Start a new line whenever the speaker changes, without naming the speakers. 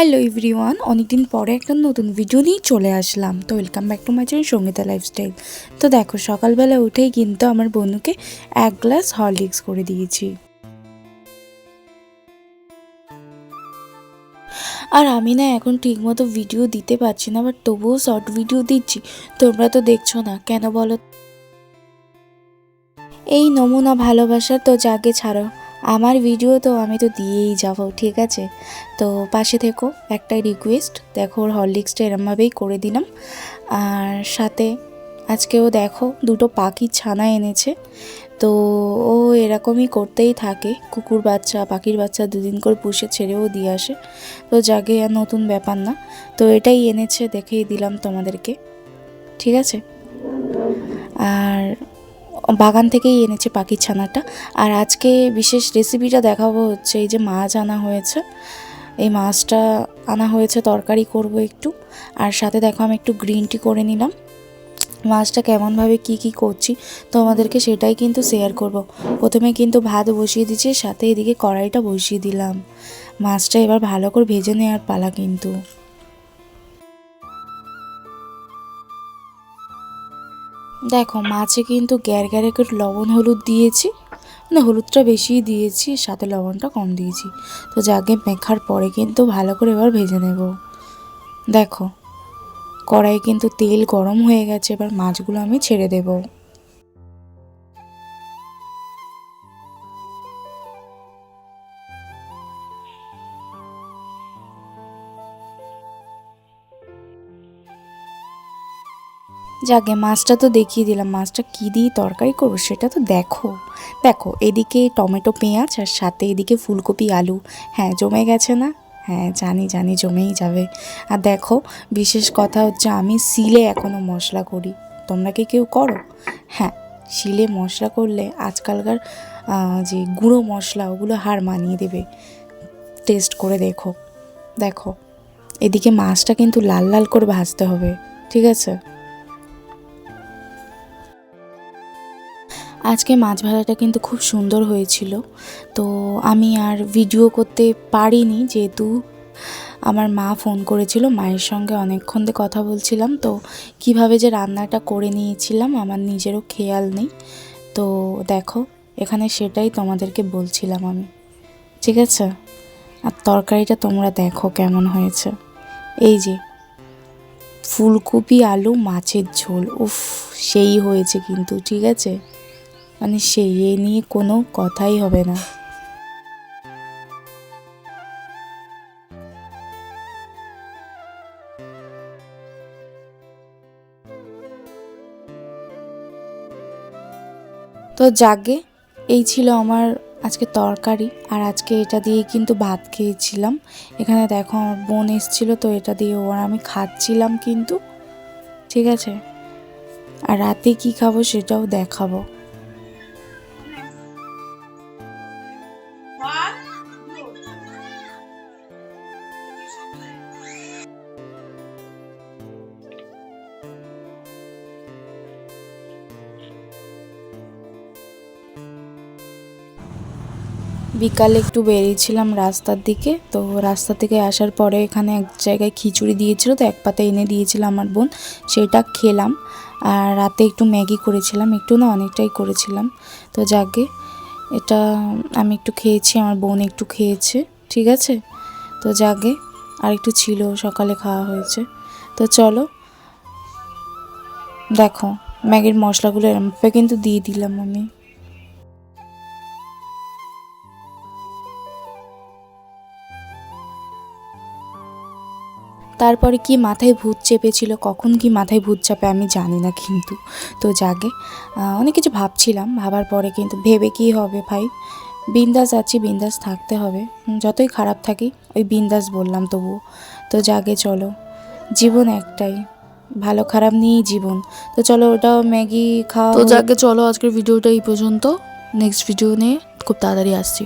Hello everyone, অনেকদিন পরে একটা নতুন ভিডিও নিয়ে চলে আসলাম। তো welcome back to my channel Sangeeta lifestyle তো দেখো, সকালবেলা উঠেই কিন্তু আমার বন্ধুকে এক গ্লাস হরলিক্স করে দিয়েছি। আর আমি না এখন ঠিকমতো ভিডিও দিতে পারছি না বাট তবুও শর্ট ভিডিও দিচ্ছি। তোমরা তো দেখছ না, কেন বলো? এই নমুনা ভালোবাসা তো যাকে ছাড়ো। আমার ভিডিও তো আমি তো দিয়েই যাব, ঠিক আছে? তো পাশে থেকো, একটাই রিকোয়েস্ট দেখো ওর হরলিক্সটা এরমভাবেই করে দিলাম। আর সাথে আজকেও দেখো দুটো পাখির ছানা এনেছে। তো ও এরকমই করতেই থাকে, কুকুর বাচ্চা, পাখির বাচ্চা দুদিন করে পুষে ছেড়েও দিয়ে আসে। তো জাগে আর নতুন ব্যাপার না। তো এটাই এনেছে, দেখেই দিলাম তোমাদেরকে, ঠিক আছে? আর বাগান থেকেই এনেছে পাখির ছানাটা। আর আজকে বিশেষ রেসিপিটা দেখাবো হচ্ছে এই যে মাছ আনা হয়েছে। এই মাছটা আনা হয়েছে, তরকারি করব একটু। আর সাথে দেখো আমি একটু গ্রিন টি করে নিলাম। মাছটা কেমনভাবে কি কি করছি তোমাদেরকে সেটাই কিন্তু শেয়ার করব। প্রথমে কিন্তু ভাত বসিয়ে দিচ্ছি সাথে এদিকে কড়াইটা বসিয়ে দিলাম। মাছটা এবার ভালো করে ভেজে নেওয়ার পালা কিন্তু। দেখো, মাছে কিন্তু গ্যার গ্যারে করে লবণ হলুদ দিয়েছি। না, হলুদটা বেশি দিয়েছি, সাথে লবণটা কম দিয়েছি। তো যাকে মেখার পরে কিন্তু ভালো করে এবার ভেজে নেব। দেখো কড়াই কিন্তু তেল গরম হয়ে গেছে, এবার মাছগুলো আমি ছেড়ে দেবো। যাকে মাছটা তো দেখিয়ে দিলাম। মাছটা কী দিয়ে তরকারি করব সেটা তো দেখো। দেখো, এদিকে টমেটো, পেঁয়াজ আর সাথে এদিকে ফুলকপি, আলু। হ্যাঁ জমে গেছে না? হ্যাঁ জানি জানি, জমেই যাবে। আর দেখো, বিশেষ কথা হচ্ছে আমি শিলে এখনও মশলা করি। তোমরা কি কেউ করো? হ্যাঁ শিলে মশলা করলে আজকালকার যে গুঁড়ো মশলা, ওগুলো হার মানিয়ে দেবে। টেস্ট করে দেখো। দেখো, এদিকে মাছটা কিন্তু লাল লাল করে ভাজতে হবে, ঠিক আছে? আজকে মাছ ভাজাটা কিন্তু খুব সুন্দর হয়েছিল। তো আমি আর ভিডিও করতে পারিনি যেহেতু আমার মা ফোন করেছিল, মায়ের সঙ্গে অনেকক্ষণ দিয়ে কথা বলছিলাম। তো কীভাবে যে রান্নাটা করে নিয়েছিলাম আমার নিজেরও খেয়াল নেই। তো দেখো, এখানে সেটাই তোমাদেরকে বলছিলাম আমি। ঠিক আছে? আর তরকারিটা তোমরা দেখো কেমন হয়েছে। এই যে, ফুলকপি, আলু, মাছের ঝোল, উফ, সেই হয়েছে কিন্তু, ঠিক আছে? মানে সেই এ নিয়ে কোনো কথাই হবে না। তো যাগে, এই ছিল আমার আজকে তরকারি। আর আজকে এটা দিয়ে কিন্তু ভাত খেয়েছিলাম। এখানে দেখো আমার বোন এসেছিল, তো এটা দিয়ে ওর আমি খাচ্ছিলাম কিন্তু। ঠিক আছে? আর রাতে কি খাব সেটাও দেখাবো। বিকালে একটু বেরিয়েছিলাম রাস্তার দিকে, তো রাস্তা থেকে আসার পরে এখানে এক জায়গায় খিচুড়ি দিয়েছিল, তো এক পাতা এনে দিয়েছিল আমার বোন, সেটা খেলাম। আর রাতে একটু ম্যাগি করেছিলাম, একটু না অনেকটাই করেছিলাম। তো যাকে, এটা আমি একটু খেয়েছি, আমার বোন একটু খেয়েছে, ঠিক আছে? তো যাকে, আর একটু ছিল, সকালে খাওয়া হয়েছে। তো চলো, দেখো, ম্যাগির মশলাগুলো এরমভাবে কিন্তু দিয়ে দিলাম আমি। তারপরে কি মাথায় ভূত চেপেছিল কখন কি মাথায় ভূত চাপে আমি জানি না কিন্তু। তো জাগে অনেক কিছু ভাবছিলাম ভাবার পরে কিন্তু ভেবে কি হবে ভাই? বিন্দাস আছি বিন্দাস থাকতে হবে। যতই খারাপ থাকি ওই বিন্দাস বললাম তবুও। তো জাগে চলো। জীবন একটাই। ভালো খারাপ নিয়েই জীবন। তো চলো ওটাও ম্যাগি খাওয়া
তো যাকে চলো আজকের ভিডিওটা এই পর্যন্ত। নেক্সট ভিডিও নিয়ে খুব তাড়াতাড়ি আসছি।